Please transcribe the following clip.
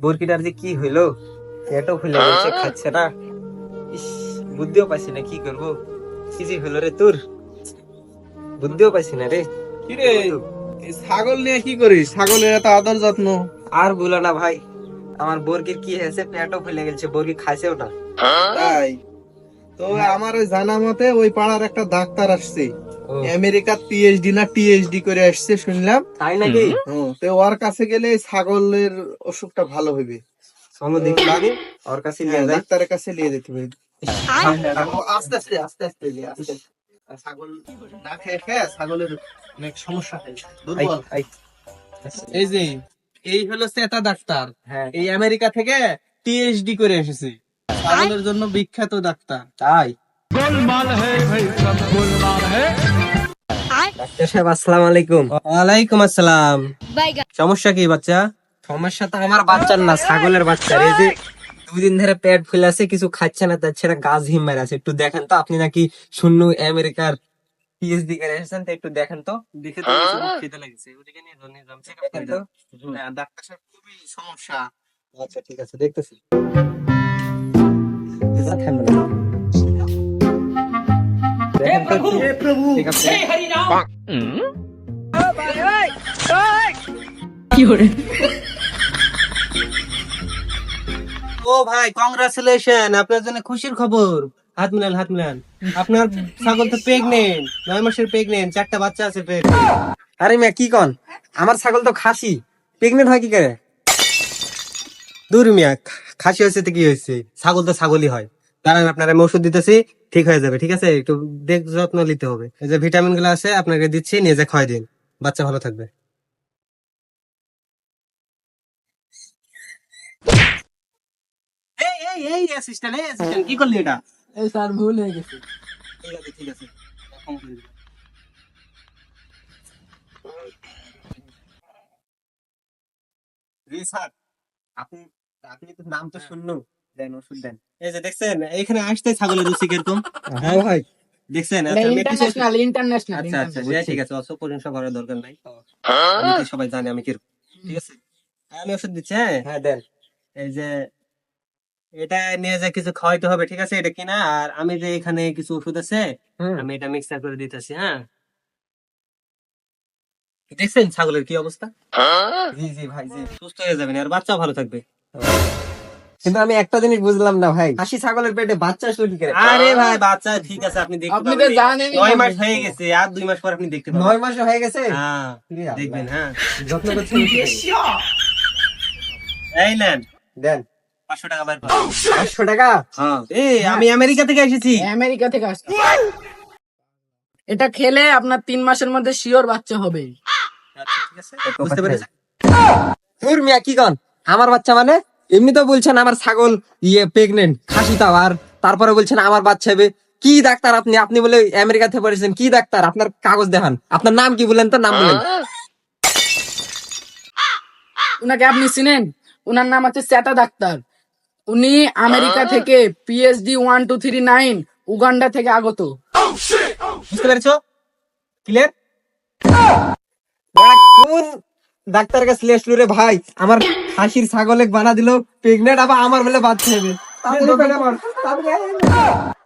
বরকিটার যে কি হইল? পেটও ফুলে গেছে খাচ্ছে না। ইস বুদ্ধিও পাইছি না কি করব? কি যে হইল রে তোর? বুদ্ধিও পাইছি না রে। কিরে এই ছাগল নিয়ে কি করিস? ছাগলের এত আদর যত্ন। আর বলো না ভাই আমার বর্গির কি হয়েছে? পেটও ফুলে গেছে বর্গি খাইছেও না। তাই? তো আমার ওই জানা মতে ওই পাড়ার একটা ডাক্তার আসছে। আমেরিকার পিএইচডি না টিএইচডি করে আসছে শুনলাম। তাই নাকি? তো ওর কাছে গেলে ছাগলের অসুখটা ভালো হবে চলো দেখি ওর কাছে নিয়ে যাই। ডাক্তারের কাছে নিয়ে যেতে হবে। আস্তে আস্তে আস্তে আস্তে আস্তে। ছাগল না খেয়ে খেয়ে ছাগলের অনেক সমস্যা হয়। দুর্বল। এই যে এই হলো সেটা ডাক্তার। হ্যাঁ। এই আমেরিকা থেকে টিএইচডি করে এসেছে। ছাগলের জন্য বিখ্যাত ডাক্তার। তাই? ডাক্তার সাহেব আসসালামু আলাইকুম। ওয়ালাইকুম আসসালাম। সমস্যা কি বাচ্চা? সমস্যা তো আমার বাচ্চার না ছাগলের বাচ্চার এই যে দুদিন ধরে পেট ফুলে আছে কিছু খাচ্ছে না তার ছেড়ে গাছ হিম মারে আছে। একটু দেখেন তো আপনি নাকি শূন্য আমেরিকার পিএইচডি করে এসেছেন তো একটু দেখেন তো। দেখে তো লাগছে। ওদিকে নিয়ে করে তো। হ্যাঁ, ডাক্তার সাহেব খুবই সমস্যা। আচ্ছা ঠিক আছে দেখতেছি। দেখেন। না। ও ভাই কংগ্রাচুলেশন আপনার জন্য খুশির খবর। হাত মিলান হাত মিলান। আপনার ছাগল তো প্রেগনেন্ট নয় মাসের প্রেগনেন্ট চারটা বাচ্চা আছে আরে মিয়া কি কন? আমার ছাগল তো খাসি। প্রেগনেন্ট হয় কি করে? দূর মিয়া খাসি হয়েছে তো কি হয়েছে? ছাগল তো ছাগলই হয়। দাঁড়ান আপনার আমি ওষুধ দিতেছি ঠিক হয়ে যাবে ঠিক আছে? একটু দেখ যত্ন নিতে হবে। এই যে ভিটামিনগুলো আছে আপনাকে দিচ্ছি নিয়ে যে খাওয়াই দিন। বাচ্চা ভালো থাকবে। এই এই এই অ্যাসিস্ট্যান্ট এই অ্যাসিস্ট্যান্ট কি করলি এটা? এই স্যার ভুল হয়ে গেছে। ঠিক আছে ঠিক আছে। এখন করে দিবো। জি স্যার। আপনি আপনি তো নাম তো শুনলো দেন ওষুধ দেন। এই যে দেখছেন এখানে আসতে ছাগলের রুচি কীরকম? হ্যাঁ ভাই। দেখছেন? আচ্ছা, ইন্টারন্যাশনাল ইন্টারন্যাশনাল আচ্ছা আচ্ছা সে ঠিক আছে অত প্রশংসা করার দরকার নাই। সবাই জানে আমি কীরকম? ঠিক আছে? আমি ওষুধ দিচ্ছি হ্যাঁ? হ্যাঁ দেন। এই যে এটা নিয়ে যে কিছু খাওয়াইতে হবে ঠিক আছে? এটা কিনা? আর আমি যে এখানে কিছু ওষুধ আছে আমি এটা মিক্সার করে দিতেছি হ্যাঁ? দেখছেন ছাগলের কি অবস্থা? জি জি ভাই জি। সুস্থ হয়ে যাবেন আর বাচ্চা ভালো থাকবে। কিন্তু আমি একটা জিনিস বুঝলাম না ভাই। হাসি ছাগলের পেটে বাচ্চা আসলো কি করে? আরে ভাই বাচ্চা ঠিক আছে আপনি দেখতে আপনি তো। জানেনই নয় মাস হয়ে গেছে আর দুই মাস পর আপনি দেখতে পাবেন। নয় মাস হয়ে গেছে? হ্যাঁ দেখবেন হ্যাঁ। যত্ন করছেন এই নেন। দেন। পাঁচশো টাকা বার পাঁচশো টাকা? হ্যাঁ। এই আমি আমেরিকা থেকে এসেছি। আমেরিকা থেকে আসছে। এটা খেলে আপনার তিন মাসের মধ্যে শিওর বাচ্চা হবে। আচ্ছা ঠিক আছে। বুঝতে পেরেছেন? কি কন? আমার বাচ্চা মানে? এমনি তো বলছেন আমার ছাগল ইয়ে প্রেগনেন্ট খাসি তাও আর তারপরে বলছেন আমার বাচ্চা হবে। কি ডাক্তার আপনি? আপনি বলে আমেরিকা থেকে পড়েছেন কি ডাক্তার? আপনার কাগজ দেখান। আপনার নাম কি বলেন তো? নাম বলেন। উনাকে আপনি চিনেন? উনার নাম আছে স্যাটা ডাক্তার। উনি আমেরিকা থেকে PhD one two three nine Uganda থেকে আগত। বুঝতে পেরেছ? ক্লিয়ার কোন ডাক্তার কাছে লেস লুরে রে ভাই। আমার হাসির ছাগলে বানা দিল প্রেগনেন্ট আবার আমার বলে বাচ্চা হবে